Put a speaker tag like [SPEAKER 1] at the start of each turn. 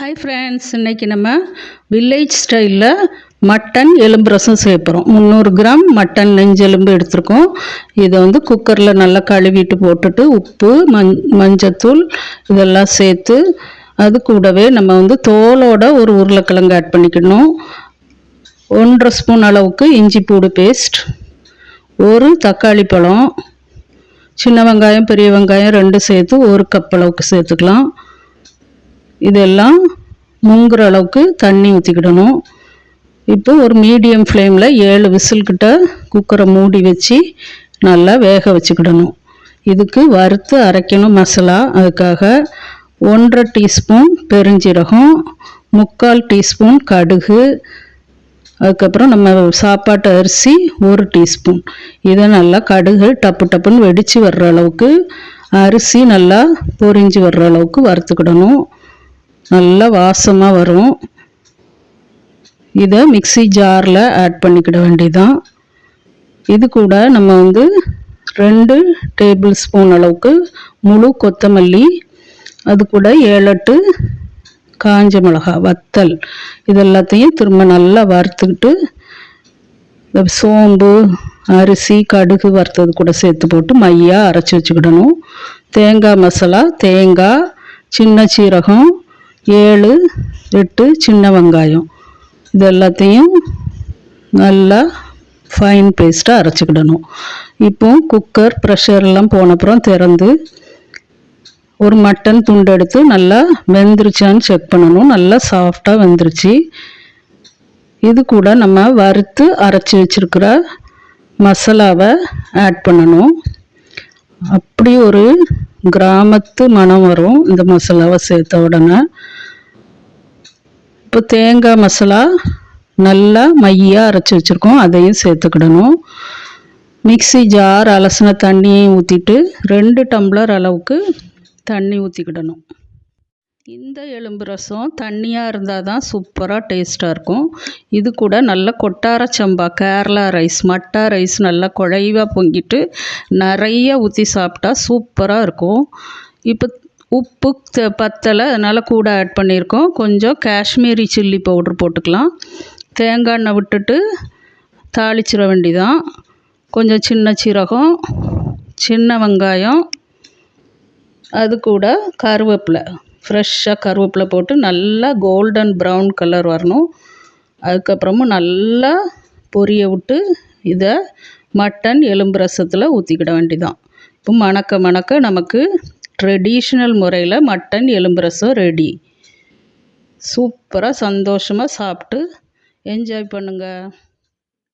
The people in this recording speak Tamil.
[SPEAKER 1] ஹாய் ஃப்ரெண்ட்ஸ் இன்றைக்கி நம்ம வில்லேஜ் ஸ்டைலில் மட்டன் எலும்பு ரசம் சேர்ப்புறோம் முந்நூறு கிராம் மட்டன் நெஞ்செலும்பு எடுத்திருக்கோம். இதை வந்து குக்கரில் நல்லா கழுவிட்டு போட்டுட்டு உப்பு மஞ் மஞ்சத்தூள் இதெல்லாம் சேர்த்து அது கூடவே நம்ம வந்து தோலோட ஒரு உருளைக்கிழங்கு ஆட் பண்ணிக்கணும். ஒன்றரை ஸ்பூன் அளவுக்கு இஞ்சி பூடு பேஸ்ட் ஒரு தக்காளி பழம் சின்ன வெங்காயம் பெரிய வெங்காயம் ரெண்டு சேர்த்து ஒரு கப் அளவுக்கு சேர்த்துக்கலாம். இதெல்லாம் முங்குற அளவுக்கு தண்ணி ஊற்றிக்கிடணும் இப்போ ஒரு மீடியம் ஃப்ளேமில் ஏழு விசில்கிட்ட குக்கரை மூடி வச்சு நல்லா வேக வச்சுக்கிடணும். இதுக்கு வறுத்து அரைக்கணும் மசாலா. அதுக்காக ஒன்றரை டீஸ்பூன் பெருஞ்சீரகம் முக்கால் டீஸ்பூன் கடுகு அதுக்கப்புறம் நம்ம சாப்பாட்டு அரிசி ஒரு டீஸ்பூன். இதை நல்லா கடுகு டப்பு டப்புன்னு வெடித்து வர்ற அளவுக்கு அரிசி நல்லா பொரிஞ்சு வர்ற அளவுக்கு வறுத்துக்கிடணும். நல்லா வாசமாக வரும். இதை மிக்சி ஜாரில் ஆட் பண்ணிக்கிட வேண்டியதான் இது கூட நம்ம வந்து ரெண்டு டேபிள் ஸ்பூன் அளவுக்கு முழு கொத்தமல்லி அது கூட ஏழெட்டு காஞ்ச மிளகா வத்தல் இதெல்லாத்தையும் திரும்ப நல்லா வறுத்துக்கிட்டு இந்த சோம்பு அரிசி கடுகு வறுத்தது கூட சேர்த்து போட்டு மையாக அரைச்சி வச்சுக்கிடணும். தேங்காய் மசாலா தேங்காய் சின்ன சீரகம் ஏழு எட்டு சின்ன வெங்காயம். இது எல்லாத்தையும் நல்லா ஃபைன் பேஸ்ட்டாக அரைச்சிக்கிடணும். இப்போ குக்கர் ப்ரெஷர்லாம் போனப்புறம் திறந்து ஒரு மட்டன் துண்டு எடுத்து நல்லா வெந்துருச்சான்னு செக் பண்ணணும். நல்லா சாஃப்டாக வெந்துருச்சு. இது கூட நம்ம வறுத்து அரைச்சி வச்சுருக்கிற மசாலாவை ஆட் பண்ணணும். அப்படி ஒரு கிராமத்து மனம் வரும். இந்த மசாலாவை சேர்த்த உடனே இப்போ தேங்காய் மசாலா நல்லா மையாக அரைச்சி வச்சுருக்கோம். அதையும் சேர்த்துக்கிடணும். மிக்சி ஜார் அலசின தண்ணியையும் ஊற்றிட்டு ரெண்டு டம்ளர் அளவுக்கு தண்ணி ஊற்றிக்கிடணும் இந்த எலும்பு ரசம் தண்ணியாக இருந்தால் தான் சூப்பராக டேஸ்ட்டாக இருக்கும். இது கூட நல்ல கொட்டார சம்பா கேரளா ரைஸ் மட்டா ரைஸ் நல்லா குழைவாக பொங்கிட்டு நிறைய ஊற்றி சாப்பிட்டா சூப்பராக இருக்கும். இப்போ உப்பு பத்தலை அதனால் கூட ஆட் பண்ணியிருக்கோம். கொஞ்சம் காஷ்மீரி சில்லி பவுட்ரு போட்டுக்கலாம். தேங்காய் எண்ணெய் விட்டுட்டு தாளிச்சிட வேண்டிதான். கொஞ்சம் சின்ன சீரகம் சின்ன வெங்காயம் அது கூட கருவேப்பிலை. ஃப்ரெஷ்ஷாக கருவேப்பிலை போட்டு நல்லா கோல்டன் ப்ரௌன் கலர் வரணும். அதுக்கப்புறமும் நல்லா பொரிய விட்டு இதை மட்டன் எலும்பு ரசத்தில் ஊற்றிக்கிட வேண்டிதான். இப்போ மணக்க மணக்க நமக்கு ட்ரெடிஷ்னல் முறையில் மட்டன் எலும்பு ரசம் ரெடி சூப்பராக சந்தோஷமாக சாப்பிட்டு என்ஜாய் பண்ணுங்கள்